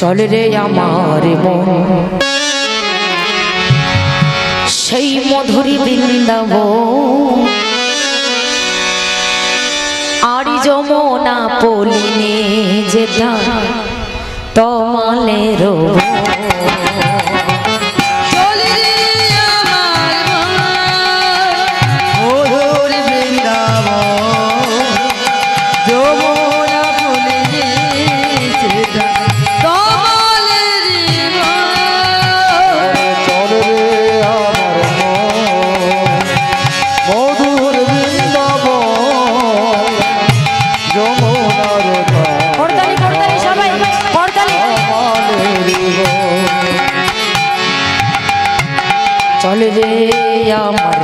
চল রে আমার মন। সেই মধুরী বৃন্দাব আর যমনা পলিনে যে তোমালে রব চল রে আমার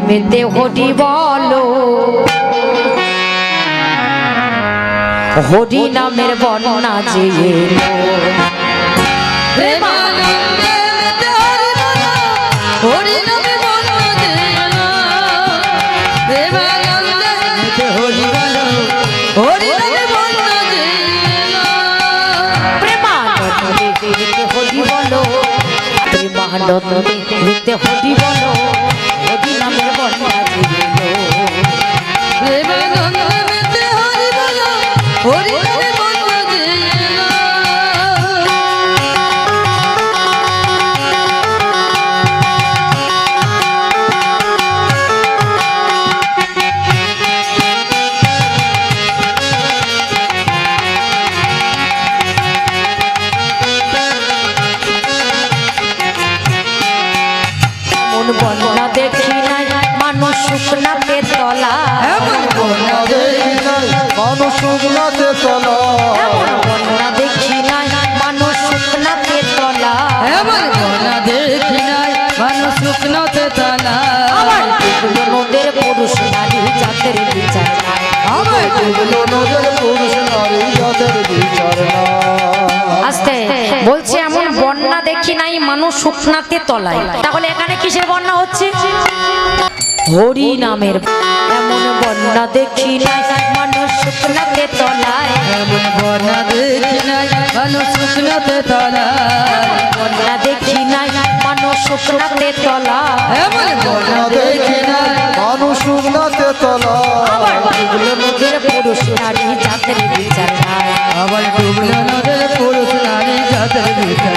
মেতে মেতে হটি বলো। হরি নামের বর্ণনা যে হরি হরি হরি বলো। হরি বলো। মানুষ এমন বন্যা দেখি নাই মানুষ শুকনাতে তলায়। তাহলে এখানে কিসের বন্যা হচ্ছে? হরি নামের এমন বন্যা দেখি নাই। মানুষ শুকনাতে তলায়। এমন বন্যা দেখি নাই। মানুষ শুকনাতে তলায়। বন্যা দেখি নাই। মানুষ শুকনাতে তলায়। এমন বন্যা দেখি নাই। মানুষ শুকনাতে তলা আবার নদীর পুরুষ নারী জাতের বিচার আবার ডুবলো নদের পুরুষ নারী যাদের বিচার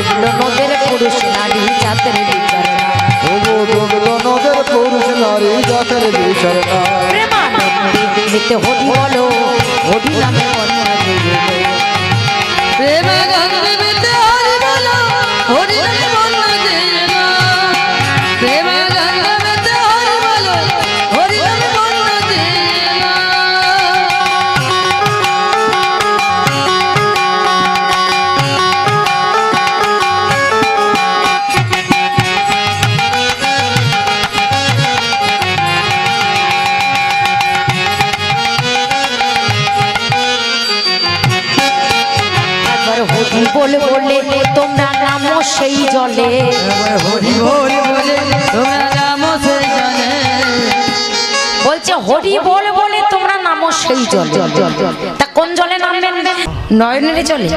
ডুবলো নদের পুরুষ নারী জাতের বিচার নাই ডুবলো নদের পুরুষ নারী জাতের বিচার প্রেমানন্দে হরি বলো হরি নামে বন্যা বলে বলে তোমরা নামো সেই জলে। হরি বল বলে তোমরা নাম সেই জানে বলছে হরি বল বলে তোমরা নামো সেই জলে। তা কোন জলে নামবেন? নয়নের চলে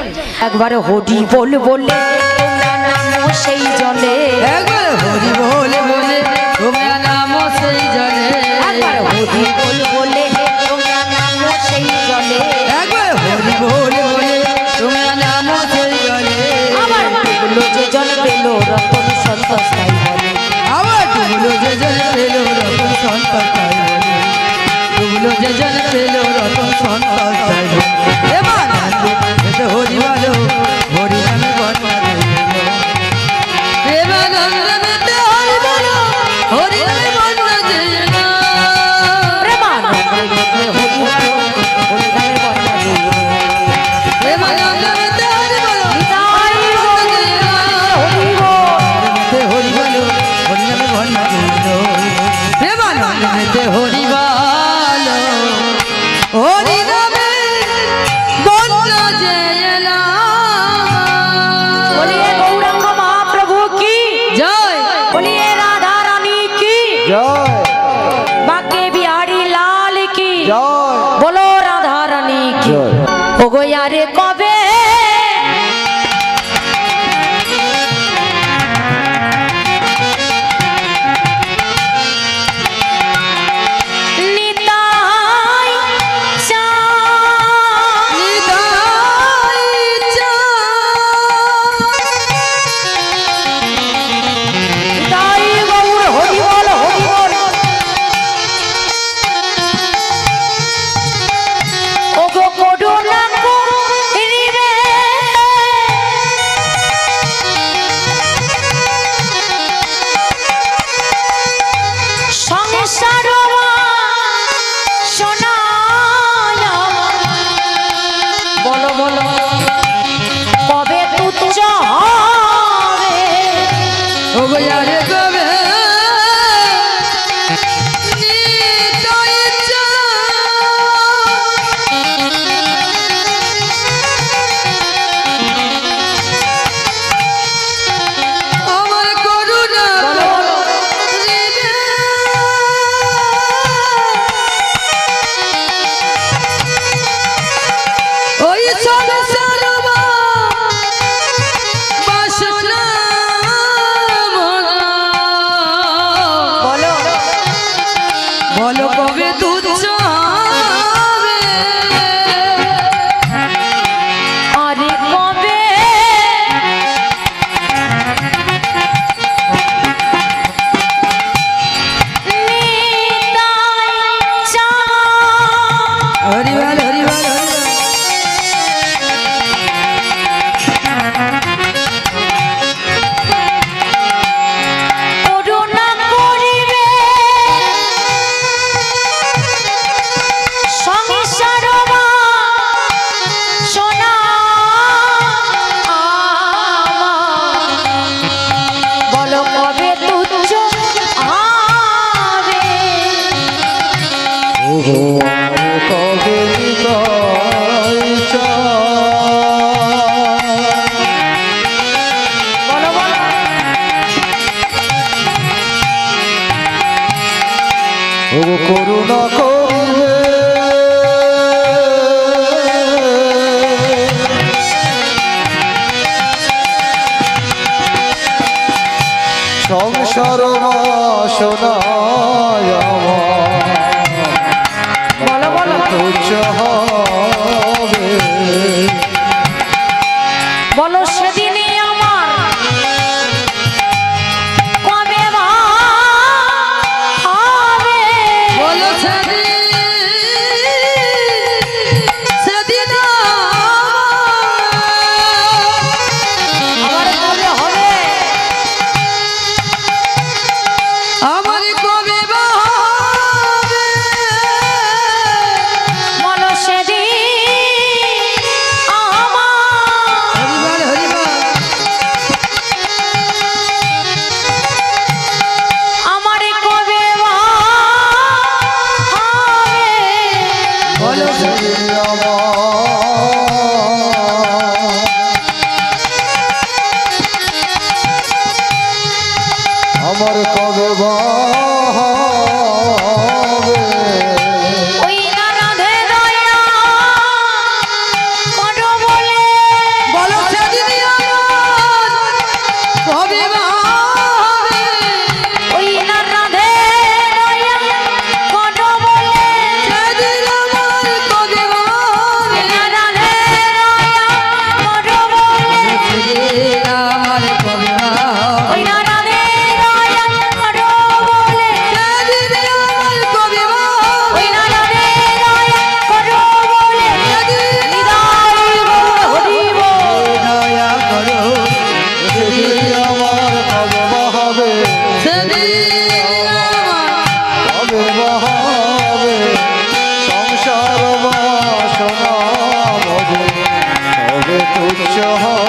একবারে হরি বল বলে তোমরা নামো সেই জলে। একবার হরি বল বলে রতন সন্তোষ তাই বলে। আবার ডুবলো যে জন পেল রতন সন্তোষ তাই বলে। ডুবলো যে জন পেল রতন সন্তোষ তাই বলে। এবার এতে হরি ¡Arriba! ¡Arriba! Oh.